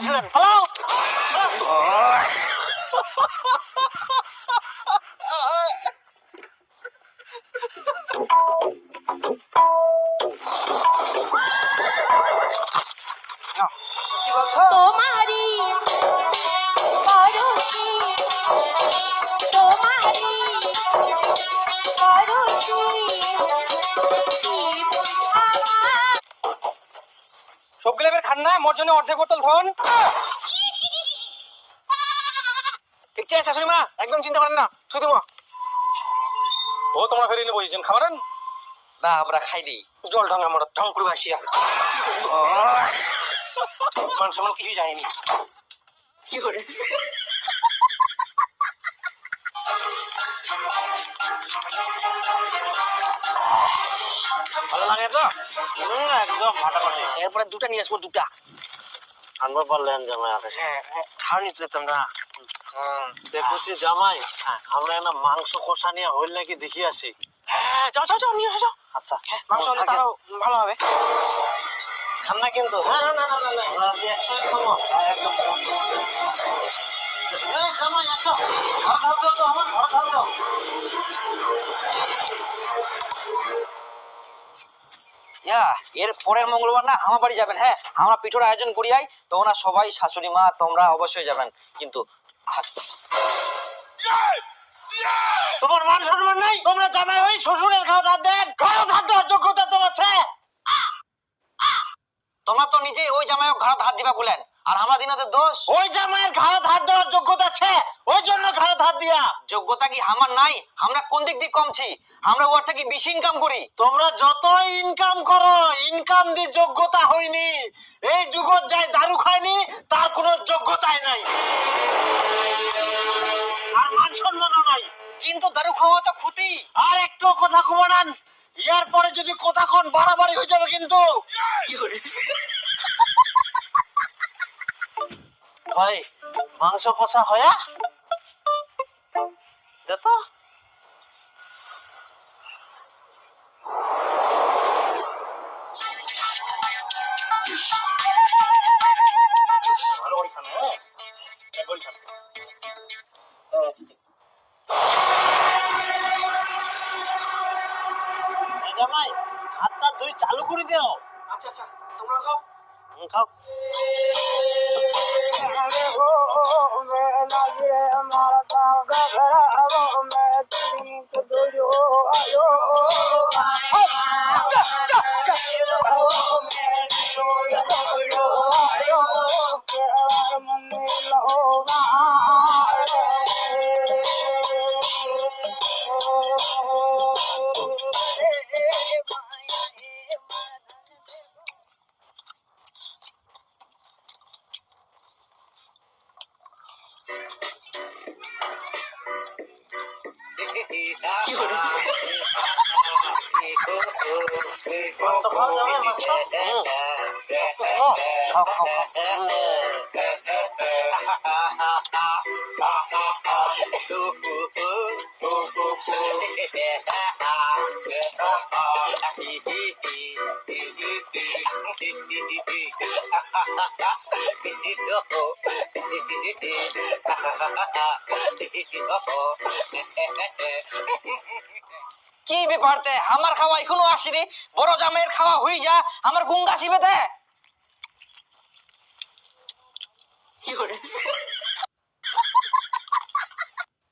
আসলেন পালাও তোমারি পরশি তোমারি পরশি সব গেলে খান না মোর জন্য অর্ধেক বোতল ধন। ঠিক আছে শাশুড়ি মা একদম চিন্তা করেন না শুধু ও তোমরা ফেরিয়ে নিয়ে বসেছেন খাবারেন? না আমরা খাইনি জল ঢং আমরা ঢং করে আসিয়া মান সম্মান কিছুই যায়নি কি করে? ভালো লাগে তো? একদম ফাটাফাটি। এরপরে দুটা নিয়ে আসব দুটা। আনবার পারলেন জামাই আকাশ হ্যাঁ হ্যাঁ, খাওয়া নিতে যেতাম না দেখছি জামাই। আমরা একটা মাংস কষা নিয়ে হইল নাকি দেখি আসি। হ্যাঁ যাও যাও যাও নিয়ে যাও। আচ্ছা। হ্যাঁ মাংস হলে তারও ভালো হবে। খান না কিন্তু। হ্যাঁ না না না না আজকে খাব হ্যাঁ, একদম। এই জামাই আসো ঘর ধার তো আমার ঘর ধার দাও এর পরের মঙ্গলবার না আমার বাড়ি যাবেন হ্যাঁ? আমরা পিঠোর আয়োজন করিয়াই তোমরা সবাই শাশুড়ি মা, তোমরা অবশ্যই যাবেন, কিন্তু তোমার মান সম্মান নাই? তোমরা জামাই ওই শ্বশুরের ঘর ধার দেন ঘর ধার দেওয়ার যোগ্যতা তোমার আছে। তোমরা তো নিজে ওই জামাই ঘর হাত দিবা বলেন আর আমরা দিনাদের দোষ? ওই জামাইয়ের ঘর ধার দেওয়ার যোগ্যতা আছে ওই জন্য ঘর ধার দিয়া যোগ্যতা কি আমার নাই? আমরা কোন দিক দিয়ে কমছি আমরা ওর থেকে বেশি ইনকাম করি। তোমরা যত ইনকাম করো ইনকাম দিয়ে যোগ্যতা হয়নি, এই যুগত যাই দারু খায়নি, তার কোনো যোগ্যতাই নাই। আর মান সম্মানও নাই। কিন্তু দারু খাওয়া তো ক্ষতি। আর একটু কথা কমানান ইয়ার পরে যদি কথা কোন, বাড়াবাড়ি হয়ে যাবে কিন্তু। ভাই, মাংস কষা হয়া? তো হ্যাঁ জামাই হাতটা দুই চালু করে দিও আচ্ছা আচ্ছা তোমরা খাও घरो मो মাংস খাও জামাই মাংস হুম। খাও, খাও, খাও। কি ব্যাপার তে? আমার খাওয়া এখনও আসেনি। বড় জামাইয়ের খাওয়া হই যা, আমার গুঙ্গা শিবে দে কি করে?